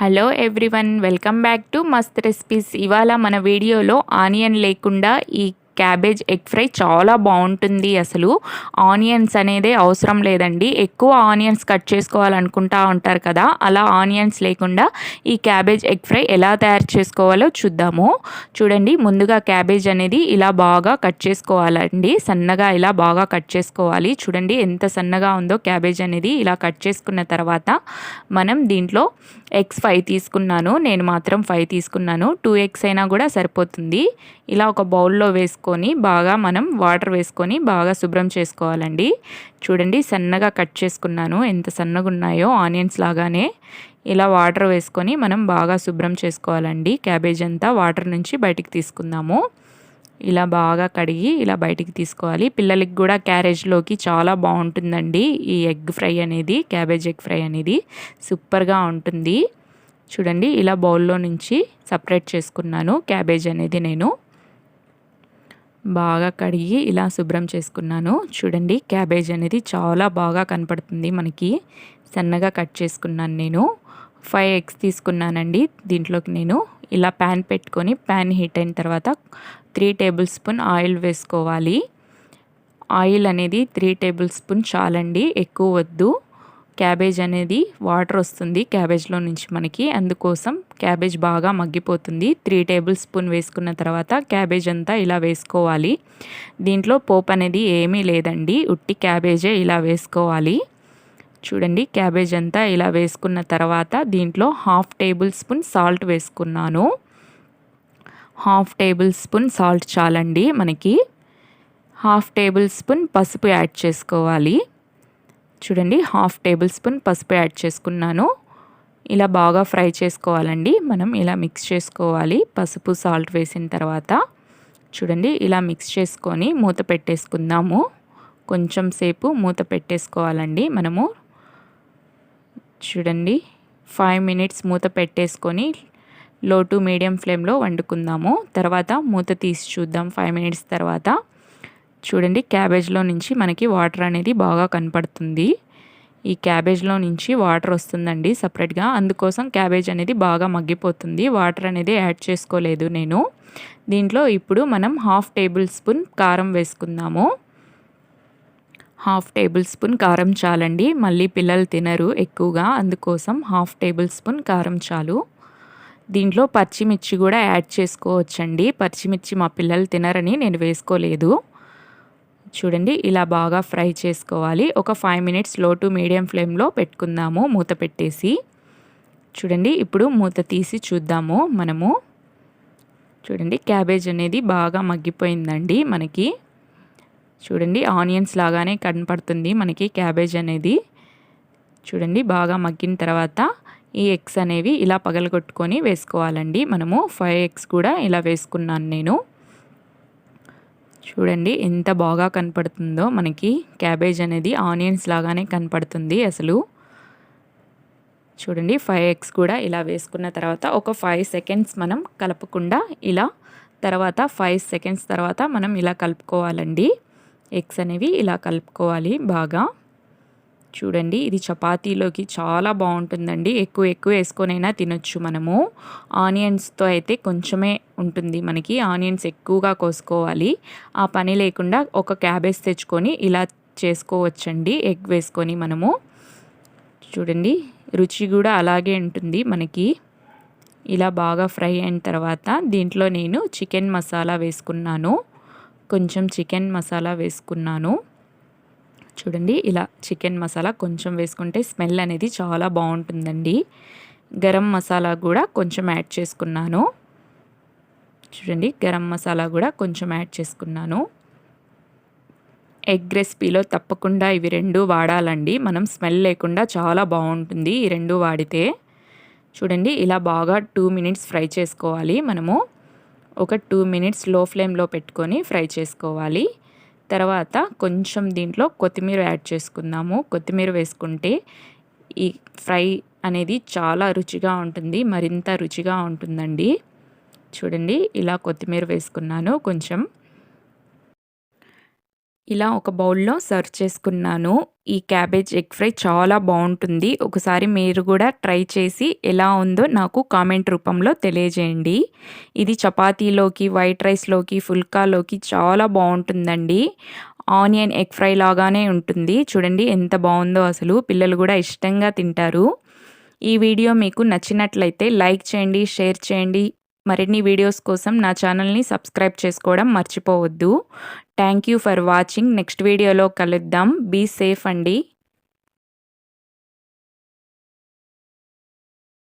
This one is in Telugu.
Hello everyone welcome back to Mast recipes. ఇవాళ మన వీడియోలో ఆనియన్ లేకుండా ఈ క్యాబేజ్ ఎగ్ ఫ్రై చాలా బాగుంటుంది అసలు. ఆనియన్స్ అనేది అవసరం లేదండి. ఎక్కువ ఆనియన్స్ కట్ చేసుకోవాలనుకుంటా ఉంటారు కదా అలా ఆనియన్స్ లేకుండా ఈ క్యాబేజ్ ఎగ్ ఫ్రై ఎలా తయారు చేసుకోవాలో చూద్దాము. చూడండి ముందుగా క్యాబేజ్ అనేది ఇలా బాగా కట్ చేసుకోవాలండి. సన్నగా ఇలా బాగా కట్ చేసుకోవాలి. చూడండి ఎంత సన్నగా ఉందో క్యాబేజ్ అనేది ఇలా కట్ చేసుకున్న తర్వాత మనం దీంట్లో ఎగ్స్ ఫైవ్ తీసుకున్నాను. నేను మాత్రం ఫైవ్ తీసుకున్నాను. టూ ఎగ్స్ అయినా కూడా సరిపోతుంది. ఇలా ఒక బౌల్లో వేసుకో తీసుకొని బాగా మనం వాటర్ వేసుకొని బాగా శుభ్రం చేసుకోవాలండి. చూడండి సన్నగా కట్ చేసుకున్నాను. ఎంత సన్నగా ఉన్నాయో ఆనియన్స్ లాగానే. ఇలా వాటర్ వేసుకొని మనం బాగా శుభ్రం చేసుకోవాలండి. క్యాబేజ్ అంతా వాటర్ నుంచి బయటికి తీసుకుందాము. ఇలా బాగా కడిగి ఇలా బయటికి తీసుకోవాలి. పిల్లలకి కూడా క్యారేజ్లోకి చాలా బాగుంటుందండి. ఈ ఎగ్ ఫ్రై అనేది క్యాబేజ్ ఎగ్ ఫ్రై అనేది సూపర్గా ఉంటుంది. చూడండి ఇలా బౌల్లో నుంచి సపరేట్ చేసుకున్నాను క్యాబేజ్ అనేది నేను. బాగా కడిగి ఇలా శుభ్రం చేసుకున్నాను. చూడండి క్యాబేజ్ అనేది చాలా బాగా కనపడుతుంది మనకి. సన్నగా కట్ చేసుకున్నాను నేను. ఫైవ్ ఎగ్స్ తీసుకున్నానండి దీంట్లోకి నేను. ఇలా ప్యాన్ పెట్టుకొని ప్యాన్ హీట్ అయిన తర్వాత త్రీ టేబుల్ స్పూన్ ఆయిల్ వేసుకోవాలి. ఆయిల్ అనేది త్రీ టేబుల్ స్పూన్ చాలండి ఎక్కువ వద్దు. క్యాబేజ్ అనేది వాటర్ వస్తుంది క్యాబేజ్లో నుంచి మనకి. అందుకోసం క్యాబేజ్ బాగా మగ్గిపోతుంది. త్రీ టేబుల్ స్పూన్ వేసుకున్న తర్వాత క్యాబేజ్ అంతా ఇలా వేసుకోవాలి. దీంట్లో పోప్ అనేది ఏమీ లేదండి. ఉట్టి క్యాబేజే ఇలా వేసుకోవాలి. చూడండి క్యాబేజ్ అంతా ఇలా వేసుకున్న తర్వాత దీంట్లో హాఫ్ టేబుల్ స్పూన్ సాల్ట్ వేసుకున్నాను. హాఫ్ టేబుల్ స్పూన్ సాల్ట్ చాలండి మనకి. హాఫ్ టేబుల్ స్పూన్ పసుపు యాడ్ చేసుకోవాలి. చూడండి హాఫ్ టేబుల్ స్పూన్ పసుపు యాడ్ చేసుకున్నాను. ఇలా బాగా ఫ్రై చేసుకోవాలండి. మనం ఇలా మిక్స్ చేసుకోవాలి. పసుపు సాల్ట్ వేసిన తర్వాత చూడండి ఇలా మిక్స్ చేసుకొని మూత పెట్టేసుకుందాము. కొంచెం సేపు మూత పెట్టేసుకోవాలండి మనము. చూడండి ఫైవ్ మినిట్స్ మూత పెట్టేసుకొని లో టు మీడియం ఫ్లేమ్లో వండుకుందాము. తర్వాత మూత తీసి చూద్దాం ఫైవ్ మినిట్స్ తర్వాత. చూడండి క్యాబేజ్లో నుంచి మనకి వాటర్ అనేది బాగా కనపడుతుంది. ఈ క్యాబేజ్లో నుంచి వాటర్ వస్తుందండి సపరేట్గా. అందుకోసం క్యాబేజ్ అనేది బాగా మగ్గిపోతుంది. వాటర్ అనేది యాడ్ చేసుకోలేదు నేను. దీంట్లో ఇప్పుడు మనం హాఫ్ టేబుల్ స్పూన్ కారం వేసుకుందాము. హాఫ్ టేబుల్ స్పూన్ కారం చాలండి. మళ్ళీ పిల్లలు తినరు ఎక్కువగా. అందుకోసం హాఫ్ టేబుల్ స్పూన్ కారం చాలు. దీంట్లో పచ్చిమిర్చి కూడా యాడ్ చేసుకోవచ్చండి. పచ్చిమిర్చి మా పిల్లలు తినరని నేను వేసుకోలేదు. చూడండి ఇలా బాగా ఫ్రై చేసుకోవాలి. ఒక ఫైవ్ మినిట్స్లో టు మీడియం ఫ్లేమ్లో పెట్టుకుందాము మూత పెట్టేసి. చూడండి ఇప్పుడు మూత తీసి చూద్దాము మనము. చూడండి క్యాబేజ్ అనేది బాగా మగ్గిపోయిందండి మనకి. చూడండి ఆనియన్స్ లాగానే కనపడుతుంది మనకి క్యాబేజ్ అనేది. చూడండి బాగా మగ్గిన తర్వాత ఈ ఎగ్స్ అనేవి ఇలా పగలగొట్టుకొని వేసుకోవాలండి. మనము ఫైవ్ ఎగ్స్ కూడా ఇలా వేసుకున్నాను నేను. చూడండి ఎంత బాగా కనపడుతుందో. మనకి క్యాబేజ్ అనేది ఆనియన్స్ లాగానే కనపడుతుంది అసలు. చూడండి ఫైవ్ ఎగ్స్ కూడా ఇలా వేసుకున్న తర్వాత ఒక ఫైవ్ సెకండ్స్ మనం కలపకుండా ఇలా తర్వాత ఫైవ్ సెకండ్స్ తర్వాత మనం ఇలా కలుపుకోవాలండి. ఎగ్స్ అనేవి ఇలా కలుపుకోవాలి బాగా. చూడండి ఇది చపాతీలోకి చాలా బాగుంటుందండి. ఎక్కువ ఎక్కువ వేసుకొనైనా తినొచ్చు మనము. ఆనియన్స్తో అయితే కొంచెమే ఉంటుంది మనకి. ఆనియన్స్ ఎక్కువగా కోసుకోవాలి. ఆ పని లేకుండా ఒక క్యాబేజ్ తెచ్చుకొని ఇలా చేసుకోవచ్చండి ఎగ్ వేసుకొని మనము. చూడండి రుచి కూడా అలాగే ఉంటుంది మనకి. ఇలా బాగా ఫ్రై అయిన తర్వాత దీంట్లో నేను చికెన్ మసాలా వేసుకున్నాను. కొంచెం చికెన్ మసాలా వేసుకున్నాను. చూడండి ఇలా చికెన్ మసాలా కొంచెం వేసుకుంటే స్మెల్ అనేది చాలా బాగుంటుందండి. గరం మసాలా కూడా కొంచెం యాడ్ చేసుకున్నాను. చూడండి గరం మసాలా కూడా కొంచెం యాడ్ చేసుకున్నాను. ఎగ్ రెసిపీలో తప్పకుండా ఇవి రెండు వాడాలండి. మనం స్మెల్ లేకుండా చాలా బాగుంటుంది ఈ రెండు వాడితే. చూడండి ఇలా బాగా టూ మినిట్స్ ఫ్రై చేసుకోవాలి మనము. ఒక టూ మినిట్స్లో ఫ్లేమ్లో పెట్టుకొని ఫ్రై చేసుకోవాలి. తర్వాత కొంచెం దీంట్లో కొత్తిమీర యాడ్ చేసుకుందాము. కొత్తిమీర వేసుకుంటే ఈ ఫ్రై అనేది చాలా రుచిగా ఉంటుంది. మరింత రుచిగా ఉంటుందండి. చూడండి ఇలా కొత్తిమీర వేసుకున్నాను. కొంచెం ఇలా ఒక బౌల్‌లో సర్వ్ చేసుకున్నాను. ఈ క్యాబేజ్ ఎగ్ ఫ్రై చాలా బాగుంటుంది ఒకసారి మీరు కూడా ట్రై చేసి ఎలా ఉందో నాకు కామెంట్ రూపంలో తెలియజేయండి. ఇది చపాతీలోకి, వైట్ రైస్‌లోకి, ఫుల్కాలోకి చాలా బాగుంటుందండి ఆనియన్ ఎగ్ ఫ్రై లాగానే ఉంటుంది. చూడండి ఎంత బాగుందో అసలు. పిల్లలు కూడా ఇష్టంగా తింటారు. ఈ వీడియో మీకు నచ్చినట్లయితే లైక్ చేయండి, షేర్ చేయండి. మరిన్ని వీడియోస్ కోసం నా ఛానల్‌ని సబ్స్క్రైబ్ చేసుకోవడం మర్చిపోవద్దు. Thank you for watching. Next వీడియోలో కలుద్దాం. బీ సేఫ్ అండి.